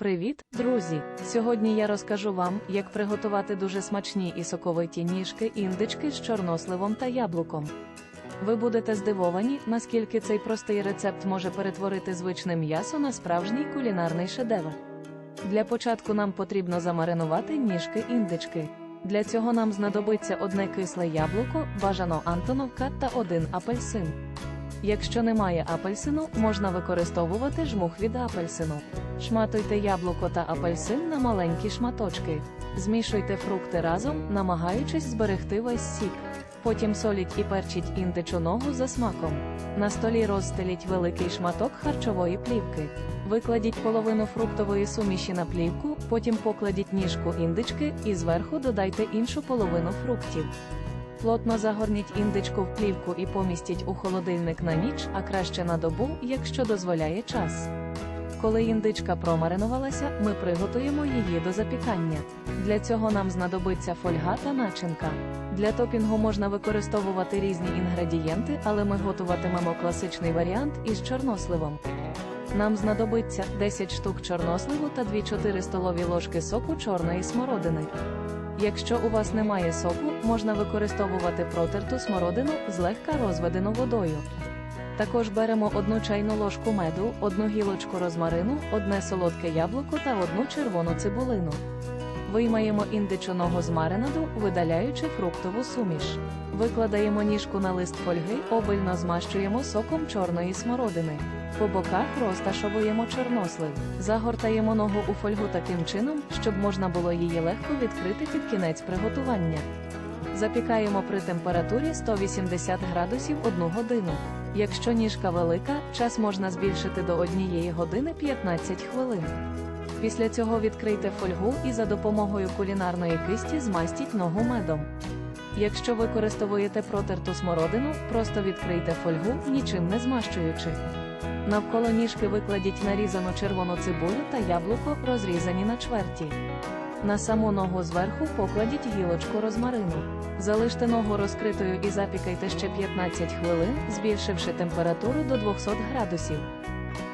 Привіт, друзі! Сьогодні я розкажу вам, як приготувати дуже смачні і соковиті ніжки індички з чорносливом та яблуком. Ви будете здивовані, наскільки цей простий рецепт може перетворити звичне м'ясо на справжній кулінарний шедевр. Для початку нам потрібно замаринувати ніжки індички. Для цього нам знадобиться одне кисле яблуко, бажано антоновка та один апельсин. Якщо немає апельсину, можна використовувати жмух від апельсину. Шматуйте яблуко та апельсин на маленькі шматочки. Змішуйте фрукти разом, намагаючись зберегти весь сік. Потім соліть і перчіть індичу ногу за смаком. На столі розстеліть великий шматок харчової плівки. Викладіть половину фруктової суміші на плівку, потім покладіть ніжку індички і зверху додайте іншу половину фруктів. Плотно загорніть індичку в плівку і помістіть у холодильник на ніч, а краще на добу, якщо дозволяє час. Коли індичка промаринувалася, ми приготуємо її до запікання. Для цього нам знадобиться фольга та начинка. Для топінгу можна використовувати різні інгредієнти, але ми готуватимемо класичний варіант із чорносливом. Нам знадобиться 10 штук чорносливу та 2-4 столові ложки соку чорної смородини. Якщо у вас немає соку, можна використовувати протерту смородину, злегка розведену водою. Також беремо одну чайну ложку меду, одну гілочку розмарину, одне солодке яблуко та одну червону цибулину. Виймаємо індичу ногу з маринаду, видаляючи фруктову суміш. Викладаємо ніжку на лист фольги, обильно змащуємо соком чорної смородини. По боках розташовуємо чорнослив. Загортаємо ногу у фольгу таким чином, щоб можна було її легко відкрити під кінець приготування. Запікаємо при температурі 180 градусів 1 годину. Якщо ніжка велика, час можна збільшити до 1 години 15 хвилин. Після цього відкрийте фольгу і за допомогою кулінарної кисті змастіть ногу медом. Якщо використовуєте протерту смородину, просто відкрийте фольгу, нічим не змащуючи. Навколо ніжки викладіть нарізану червону цибулю та яблуко, розрізані на чверті. На саму ногу зверху покладіть гілочку розмарину. Залиште ногу розкритою і запікайте ще 15 хвилин, збільшивши температуру до 200 градусів.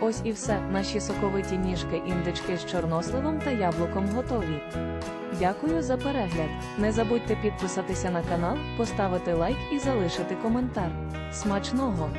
Ось і все, наші соковиті ніжки індички з чорносливом та яблуком готові. Дякую за перегляд. Не забудьте підписатися на канал, поставити лайк і залишити коментар. Смачного!